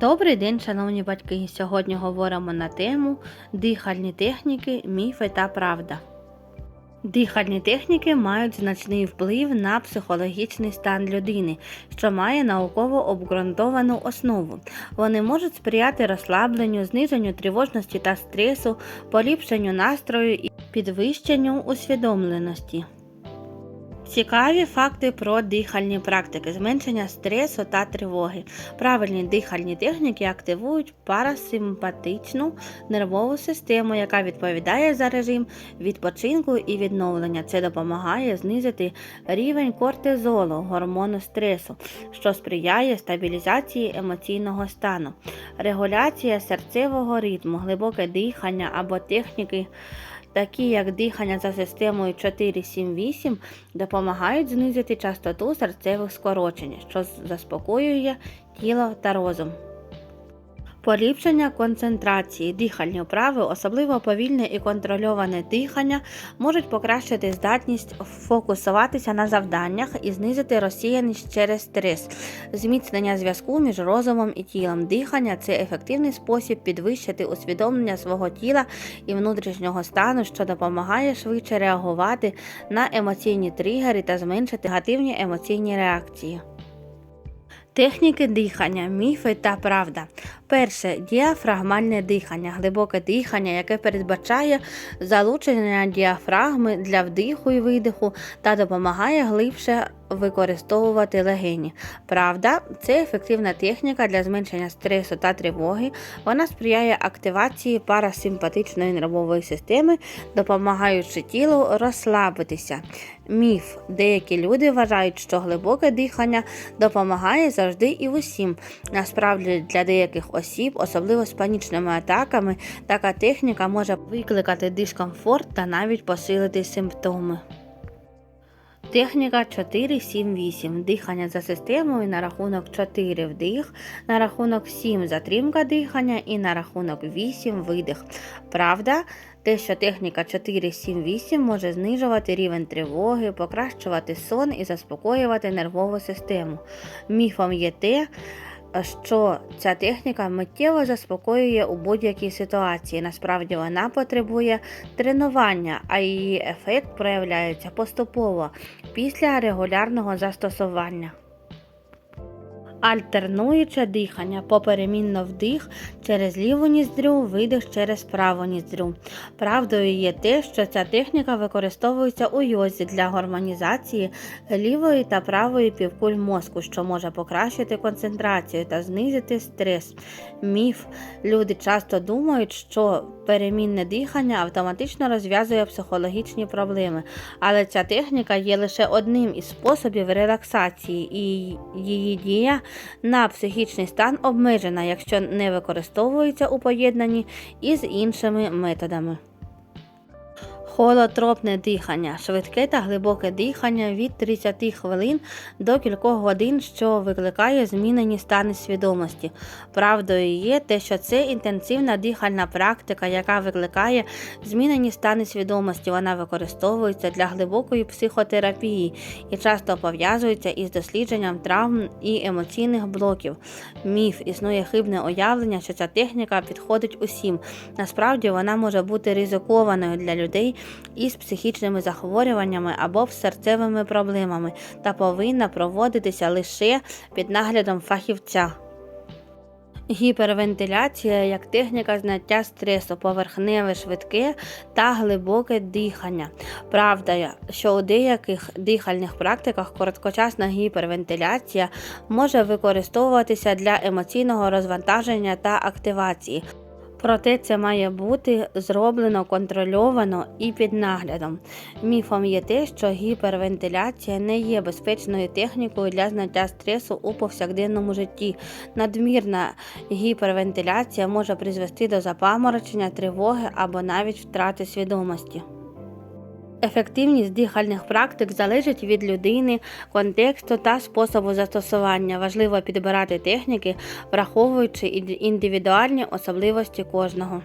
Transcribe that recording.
Добрий день, шановні батьки! Сьогодні говоримо на тему дихальні техніки, міфи та правда. Дихальні техніки мають значний вплив на психологічний стан людини, що має науково обґрунтовану основу. Вони можуть сприяти розслабленню, зниженню тривожності та стресу, поліпшенню настрою і підвищенню усвідомленості. Цікаві факти про дихальні практики, зменшення стресу та тривоги. Правильні дихальні техніки активують парасимпатичну нервову систему, яка відповідає за режим відпочинку і відновлення. Це допомагає знизити рівень кортизолу, гормону стресу, що сприяє стабілізації емоційного стану, регуляція серцевого ритму, глибоке дихання або техніки такі як дихання за системою 4-7-8, допомагають знизити частоту серцевих скорочень, що заспокоює тіло та розум. Поліпшення концентрації, дихальні вправи, особливо повільне і контрольоване дихання, можуть покращити здатність фокусуватися на завданнях і знизити розсіяність через стрес, зміцнення зв'язку між розумом і тілом. Дихання це ефективний спосіб підвищити усвідомлення свого тіла і внутрішнього стану, що допомагає швидше реагувати на емоційні тригери та зменшити негативні емоційні реакції. Техніки дихання, міфи та правда. Перше діафрагмальне дихання, глибоке дихання, яке передбачає залучення діафрагми для вдиху і видиху та допомагає глибше використовувати легені. Правда, це ефективна техніка для зменшення стресу та тривоги. Вона сприяє активації парасимпатичної нервової системи, допомагаючи тілу розслабитися. Міф. Деякі люди вважають, що глибоке дихання допомагає завжди і усім. Насправді для деяких осіб, особливо з панічними атаками, така техніка може викликати дискомфорт та навіть посилити симптоми. Техніка 4-7-8. Дихання за системою на рахунок 4 вдих, на рахунок 7 затримка дихання і на рахунок 8 видих. Правда, те, що техніка 4-7-8 може знижувати рівень тривоги, покращувати сон і заспокоювати нервову систему. Міфом є те, що ця техніка миттєво заспокоює у будь-якій ситуації. Насправді вона потребує тренування, а її ефект проявляється поступово після регулярного застосування. Альтернуюче дихання поперемінно вдих через ліву ніздрю, видих через праву ніздрю. Правдою є те, що ця техніка використовується у йозі для гармонізації лівої та правої півкуль мозку, що може покращити концентрацію та знизити стрес. Міф. Люди часто думають, що перемінне дихання автоматично розв'язує психологічні проблеми, але ця техніка є лише одним із способів релаксації, і її дія на психічний стан обмежена, якщо не використовується у поєднанні із іншими методами. Холотропне дихання, швидке та глибоке дихання від 30 хвилин до кількох годин, що викликає змінені стани свідомості. Правдою є те, що це інтенсивна дихальна практика, яка викликає змінені стани свідомості. Вона використовується для глибокої психотерапії і часто пов'язується із дослідженням травм і емоційних блоків. Міф існує хибне уявлення, що ця техніка підходить усім. Насправді вона може бути ризикованою для людей із психічними захворюваннями або серцевими проблемами та повинна проводитися лише під наглядом фахівця. Гіпервентиляція як техніка зняття стресу, поверхневе, швидке та глибоке дихання. Правда, що у деяких дихальних практиках короткочасна гіпервентиляція може використовуватися для емоційного розвантаження та активації. Проте це має бути зроблено контрольовано і під наглядом. Міфом є те, що гіпервентиляція не є безпечною технікою для зняття стресу у повсякденному житті. Надмірна гіпервентиляція може призвести до запаморочення, тривоги або навіть втрати свідомості. Ефективність дихальних практик залежить від людини, контексту та способу застосування. Важливо підбирати техніки, враховуючи індивідуальні особливості кожного.